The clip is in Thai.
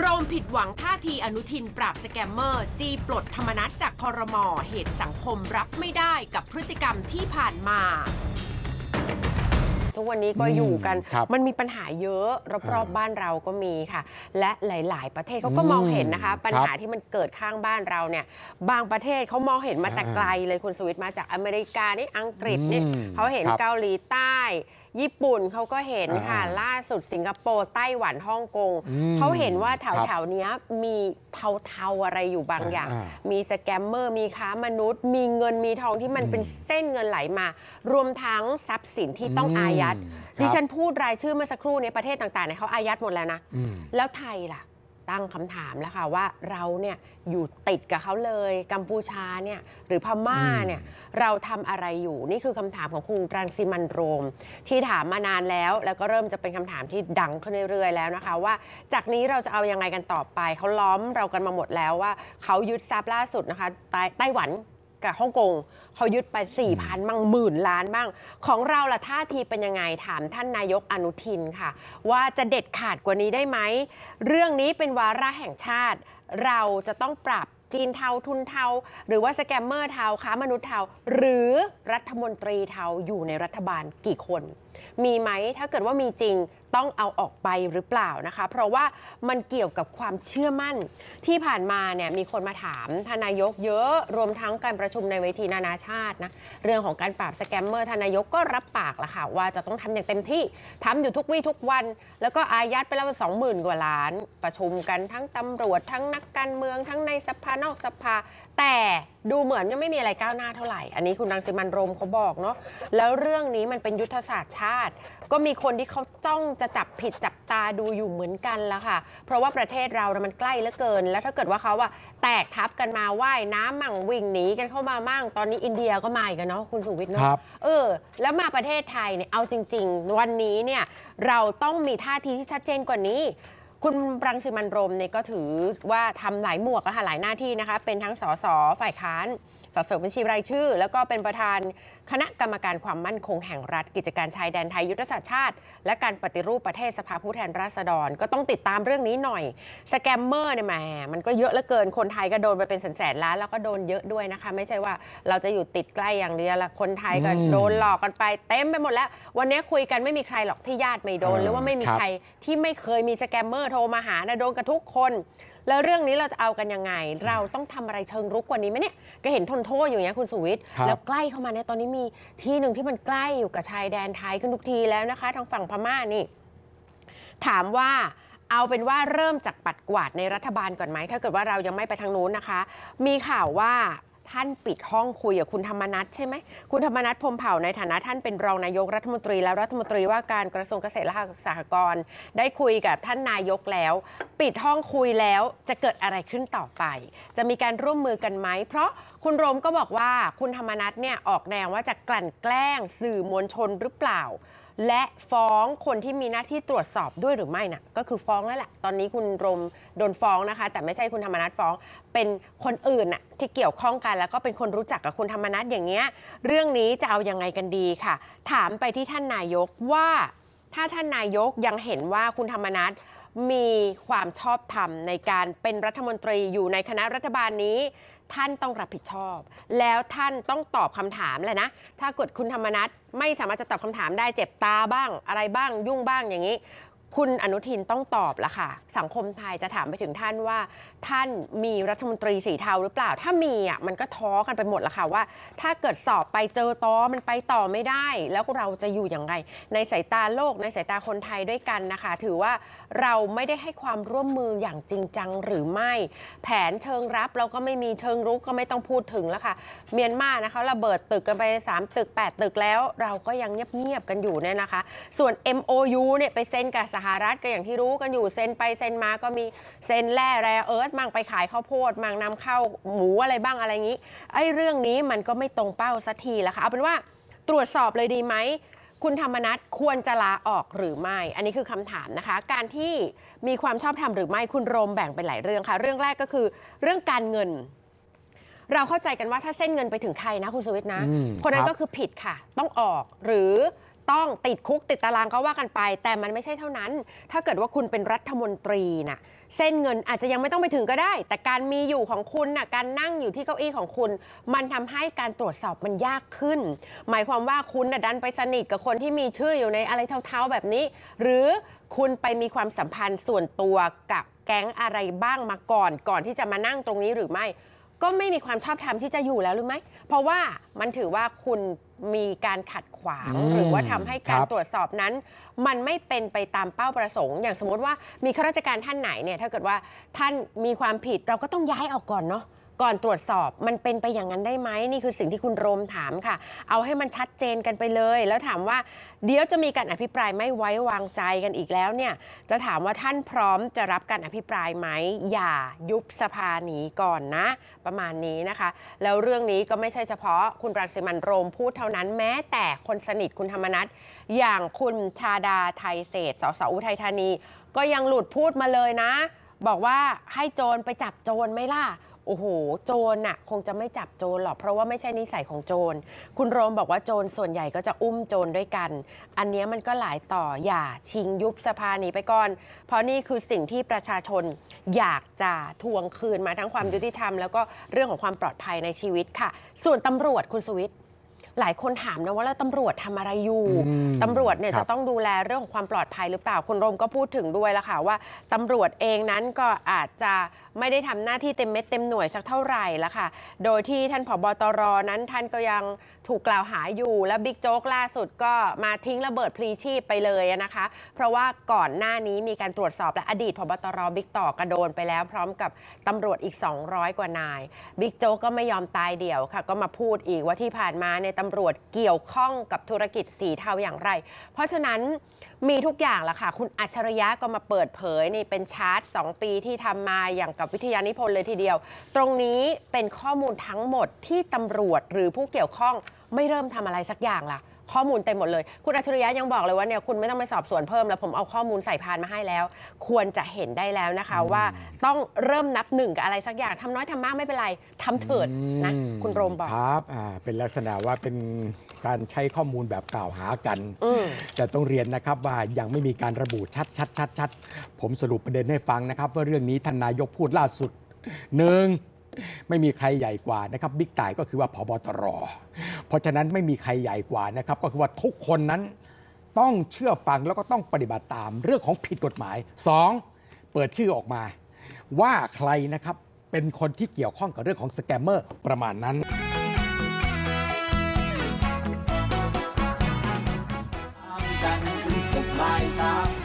โรมผิดหวังท่าทีอนุทินปราบสแกมเมอร์ จีปลดธรรมนัตจากคอรมอเหตุสังคมรับไม่ได้กับพฤติกรรมที่ผ่านมา ทุกวันนี้ก็อยู่กันอืมครับมันมีปัญหาเยอะรอบอ่าๆบ้านเราก็มีค่ะ และหลาย ๆ ประเทศเขาก็มองเห็นนะคะอืมปัญหาที่มันเกิดข้างบ้านเราเนี่ย บางประเทศเขามองเห็นมาแต่อ่าไกลเลยคุณสวิตมาจากอเมริกานี่อังกฤษนี่อืมเขาเห็นครับ เกาหลีใต้ ญี่ปุ่นเขาก็เห็นค่ะอ่าล่าสุดสิงคโปร์ไต้หวันฮ่องกงอืมเขาเห็นว่าแครับถวๆเนี้ยมีเทาๆอะไรอยู่บางอย่างอ่ามีสแกมเมอร์มีค้ามนุษย์ มีเงินมีทองที่มันเป็นเส้นเงินไหลมา รวมทั้งทรัพย์สินที่ต้องอืมอายัดครับดิฉันพูดรายชื่อเมื่อสักครู่เนี้ประเทศต่างๆเนี่ยเขาอายัดหมดแล้วนะอืมแล้วไทยล่ะ ตั้งคำถามแล้วค่ะว่าเราเนี่ยอยู่ติดกับเขาเลยกัมพูชาเนี่ยหรือพม่าอืมเนี่ยเราทำอะไรอยู่นี่คือคำถามของคุณรังสิมันต์โรม ที่ถามมานานแล้ว แล้วก็เริ่มจะเป็นคำถามที่ดังขึ้นเรื่อยๆแล้วนะคะ ว่าจากนี้เราจะเอายังไงกันต่อไปเขาล้อมเรากันมาหมดแล้วว่าเขายึดทรัพย์ล่าสุดนะคะไต้ไต้หวัน กับฮ่องกงเขายึดไป4ี่พันมั่งหมื่นล้านบ้าง ของเราล่ะท่าทีเป็นยังไงถามท่านนายกอนุทินค่ะ ว่าจะเด็ดขาดกว่านี้ได้ไหม เรื่องนี้เป็นวาระแห่งชาติ เราจะต้องปรับจีนเทาทุนเทา หรือว่าสแกมเมอร์เทาค้ามนุษย์เทา หรือรัฐมนตรีเทาอยู่ในรัฐบาลกี่คน มีไหมถ้าเกิดว่ามีจริง ต้องเอาออกไปหรือเปล่านะคะ เพราะว่ามันเกี่ยวกับความเชื่อมั่นที่ผ่านมาเนี่ยมีคนมาถามทานายกเยอะรวมทั้งการประชุมในเวทีนานาชาตินะเรื่องของการปราบสแกมเมอร์ทานายกก็รับปากละค่ะว่าจะต้องทำอย่างเต็มที่ทำอยู่ทุกวี่ทุกวัน แล้วก็อายัดไปแล้วสองหมื่นกว่าล้าน ประชุมกันทั้งตำรวจทั้งนักการเมืองทั้งในสภานอกสภา แต่ดูเหมือนยังไม่มีอะไรก้าวหน้าเท่าไหร่ อันนี้คุณรังสิมันโรมเขาบอกเนาะแล้วเรื่องนี้มันเป็นยุทธศาสตร์ชาติ ก็มีคนที่เขาจ้องจะจับผิดจับตาดูอยู่เหมือนกันแล้วค่ะ เพราะว่าประเทศเรานะมันใกล้เหลือเกิน แล้วถ้าเกิดว่าเขาว่าแตกทับกันมาว่ายน้ำมั่งวิ่งหนีกันเข้ามามั่ง ตอนนี้อินเดียก็มาอีกอะเนาะคุณสุวิทย์เนาะครับ เออ แล้วมาประเทศไทยเนี่ยเอาจริง ๆ วันนี้เนี่ยเราต้องมีท่าทีที่ชัดเจนกว่านี้ คุณรังสิมันต์โรมเนี่ยก็ถือว่าทำหลายหมวกอะค่ะหลายหน้าที่นะคะ เป็นทั้งสสฝ่ายค้านสสบัญชีรายชื่อ แล้วก็เป็นประธานคณะกรรมการความมั่นคงแห่งรัฐ กิจการชายแดนไทยยุทธศาสตร์ชาติ และการปฏิรูปประเทศสภาผู้แทนราษฎร ก็ต้องติดตามเรื่องนี้หน่อย สแกมเมอร์เนี่ยแหมมันก็เยอะเหลือเกินคนไทยก็โดนไปเป็นแสนๆล้านแล้วก็โดนเยอะด้วยนะคะ ไม่ใช่ว่าเราจะอยู่ติดใกล้อย่างเดียวละคนไทยก็อืมโดนหลอกกันไปเต็มไปหมดแล้ว วันนี้คุยกันไม่มีใครหรอกที่ญาติไม่โดนอ่าหรือว่าไม่มีครับใครที่ไม่เคยมีสแกมเมอร์โทรมาหานะโดนกันทุกคน แล้วเรื่องนี้เราจะเอากันยังไง เราต้องทำอะไรเชิงรุกกว่านี้ไหมเนี่ยก็เห็นทนโทษอยู่อย่างเงี้ยคุณสุวิทย์ครับแล้วใกล้เข้ามาเนี่ยตอนนี้มีที่หนึ่งที่มันใกล้อยู่กับชายแดนไทยขึ้นทุกทีแล้วนะคะ ทางฝั่งพม่านี่ ถามว่าเอาเป็นว่าเริ่มจากปัดกวาดในรัฐบาลก่อนไหมถ้าเกิดว่าเรายังไม่ไปทางนู้นนะคะ มีข่าวว่า ท่านปิดห้องคุยกับคุณธรรมนัทใช่ไหม คุณธรรมนัทพรมเผ่าในฐานะท่านเป็นรองนายกรัฐมนตรี และรัฐมนตรีว่าการกระทรวงเกษตรและสหกรณ์ได้คุยกับท่านนายกแล้ว ปิดห้องคุยแล้วจะเกิดอะไรขึ้นต่อไป จะมีการร่วมมือกันไหม เพราะคุณรมก็บอกว่าคุณธรรมนัทเนี่ยออกแนวว่าจะกลั่นแกล้งสื่อมวลชนหรือเปล่า และฟ้องคนที่มีหน้าที่ตรวจสอบด้วยหรือไม่น่ะก็คือฟ้องแล้วแหละตอนนี้คุณรมโดนฟ้องนะคะ แต่ไม่ใช่คุณธรรมนัฐฟ้อง เป็นคนอื่นน่ะที่เกี่ยวข้องกันแล้วก็เป็นคนรู้จักกับคุณธรรมนัฐอย่างเงี้ยเรื่องนี้จะเอายังไงกันดีค่ะ ถามไปที่ท่านนายกว่า ถ้าท่านนายกยังเห็นว่าคุณธรรมนัฐ มีความชอบธรรมในการเป็นรัฐมนตรีอยู่ในคณะรัฐบาลนี้ ท่านต้องรับผิดชอบ แล้วท่านต้องตอบคำถามแหละนะ ถ้าเกิดคุณธรรมนัฐไม่สามารถจะตอบคำถามได้เจ็บตาบ้างอะไรบ้างยุ่งบ้างอย่างนี้ คุณอนุทินต้องตอบละค่ะ สังคมไทยจะถามไปถึงท่านว่า ท่านมีรัฐมนตรีสีเทาหรือเปล่า ถ้ามีอะมันก็ท้อกันไปหมดละค่ะว่า ถ้าเกิดสอบไปเจอตอมันไปต่อไม่ได้ แล้วเราจะอยู่อย่างไร ในสายตาโลกในสายตาคนไทยด้วยกันนะคะ ถือว่าเราไม่ได้ให้ความร่วมมืออย่างจริงจังหรือไม่ แผนเชิงรับเราก็ไม่มีเชิงรุกก็ไม่ต้องพูดถึงแล้วค่ะ เมียนมานะคะระเบิดตึกกันไป 3 ตึก 8 ตึกแล้ว เราก็ยังเงียบๆกันอยู่เนี่ยนะคะ ส่วน MOU เนี่ยไปเซ็นกับสหรัฐก็อย่างที่รู้กันอยู่เซ็นไปเซ็นมาก็มีเซ็นแร่แรเอิร์ธมั่งไปขายข้าวโพดมั่งนำเข้าหมูอะไรบ้างอะไรอย่างนี้ไอ้เรื่องนี้มันก็ไม่ตรงเป้าสักทีละค่ะเอาเป็นว่าตรวจสอบเลยดีไหมคุณธรรมนัฐควรจะลาออกหรือไม่ อันนี้คือคำถามนะคะ การที่มีความชอบธรรมหรือไม่คุณโรมแบ่งเป็นหลายเรื่องค่ะ เรื่องแรกก็คือเรื่องการเงิน เราเข้าใจกันว่าถ้าเส้นเงินไปถึงใครนะคุณสวิทย์นะอืมคนนั้นครับก็คือผิดค่ะ ต้องออกหรือ ต้องติดคุกติดตารางก็ว่ากันไป แต่มันไม่ใช่เท่านั้น ถ้าเกิดว่าคุณเป็นรัฐมนตรีน่ะเส้นเงินอาจจะยังไม่ต้องไปถึงก็ได้ แต่การมีอยู่ของคุณน่ะการนั่งอยู่ที่เก้าอี้ของคุณ มันทำให้การตรวจสอบมันยากขึ้น หมายความว่าคุณน่ะดันไปสนิทกับคนที่มีชื่ออยู่ในอะไรเท่าๆแบบนี้ หรือคุณไปมีความสัมพันธ์ส่วนตัวกับแก๊งอะไรบ้างมาก่อน ก่อนที่จะมานั่งตรงนี้หรือไม่ ก็ไม่มีความชอบธรรมที่จะอยู่แล้วหรือไม่เพราะว่ามันถือว่าคุณ มีการขัดขวาง อืมหรือว่าทำให้การครับตรวจสอบนั้น มันไม่เป็นไปตามเป้าประสงค์ อย่างสมมติว่ามีข้าราชการท่านไหนเนี่ยถ้าเกิดว่าท่านมีความผิดเราก็ต้องย้ายออกก่อนเนาะ ก่อนตรวจสอบมันเป็นไปอย่างนั้นได้ไหมนี่คือสิ่งที่คุณโรมถามค่ะ เอาให้มันชัดเจนกันไปเลย แล้วถามว่า เดี๋ยวจะมีการอภิปรายไม่ไว้วางใจกันอีกแล้วเนี่ยจะถามว่าท่านพร้อมจะรับการอภิปรายไหมอย่ายุบสภาหนีก่อนนะ ประมาณนี้นะคะ แล้วเรื่องนี้ก็ไม่ใช่เฉพาะคุณรังสิมันโรมพูดเท่านั้นแม้แต่คนสนิทคุณธรรมนัฐอย่างคุณชาดาไทยเศษสสอุทัยธานี ก็ยังหลุดพูดมาเลยนะ บอกว่าให้โจรไปจับโจรไหมล่ะ โอ้โห โจรน่ะคงจะไม่จับโจรหรอก เพราะว่าไม่ใช่นิสัยของโจร คุณโรมบอกว่าโจรส่วนใหญ่ก็จะอุ้มโจรด้วยกัน อันนี้มันก็หลายต่ออย่าชิงยุบสภาหนีไปก่อน เพราะนี่คือสิ่งที่ประชาชนอยากจะทวงคืนมาทั้งความยุติธรรม แล้วก็เรื่องของความปลอดภัยในชีวิตค่ะ ส่วนตำรวจคุณสวิทย์ หลายคนถามนะว่าแล้วตำรวจทำอะไรอยู่อืมตำรวจเนี่ยครับ จะต้องดูแลเรื่องของความปลอดภัยหรือเปล่าคุณโรมก็พูดถึงด้วยละค่ะว่าตำรวจเองนั้นก็อาจจะไม่ได้ทำหน้าที่เต็มเม็ดเต็มหน่วยสักเท่าไหร่ละค่ะ โดยที่ท่านผบตรนั้นท่านก็ยังถูกกล่าวหาอยู่ และบิ๊กโจ๊กล่าสุดก็มาทิ้งระเบิดพลีชีพไปเลยนะคะ เพราะว่าก่อนหน้านี้มีการตรวจสอบและอดีตผบตรบิ๊กต่อกระโดนไปแล้ว พร้อมกับตำรวจอีก 200 กว่านาย บิ๊กโจ๊กก็ไม่ยอมตายเดี่ยวค่ะ ก็มาพูดอีกว่าที่ผ่านมาในยตำรวจเกี่ยวข้องกับธุรกิจสีเทาอย่างไร เพราะฉะนั้นมีทุกอย่างละค่ะ คุณอัจฉริยะก็มาเปิดเผยนี่เป็นชาร์ต 2 ปีที่ทำมาอย่างกับวิทยานิพนธ์เลยทีเดียว ตรงนี้เป็นข้อมูลทั้งหมดที่ตำรวจหรือผู้เกี่ยวข้องไม่เริ่มทำอะไรสักอย่างล่ะ ข้อมูลเต็มหมดเลย คุณอัจฉริยะยังบอกเลยว่าเนี่ยคุณไม่ต้องไปสอบสวนเพิ่มแล้วผมเอาข้อมูลใส่พานมาให้แล้ว ควรจะเห็นได้แล้วนะคะว่าต้องเริ่มนับหนึ่งกับอะไรสักอย่างทำน้อยทำมากไม่เป็นไรทำเถิดนะอืคุณโรมบอก ครับอ่าเป็นลักษณะว่าเป็นการใช้ข้อมูลแบบกล่าวหากัน อืม แต่ต้องเรียนนะครับว่ายังไม่มีการระบุชัดชัดชัดชัดผมสรุปประเด็นให้ฟังนะครับ ว่าเรื่องนี้ท่านนายกพูดล่าสุดหนึ่ง ไม่มีใครใหญ่กว่านะครับบิ๊กต่ายก็คือว่าพบตร เพราะฉะนั้นไม่มีใครใหญ่กว่านะครับก็คือว่าทุกคนนั้นต้องเชื่อฟังแล้วก็ต้องปฏิบัติตามเรื่องของผิดกฎหมาย 2. เปิดชื่อออกมา ว่าใครนะครับเป็นคนที่เกี่ยวข้องกับเรื่องของสแกมเมอร์ประมาณนั้นจันทร์ถึงสุขบายสาม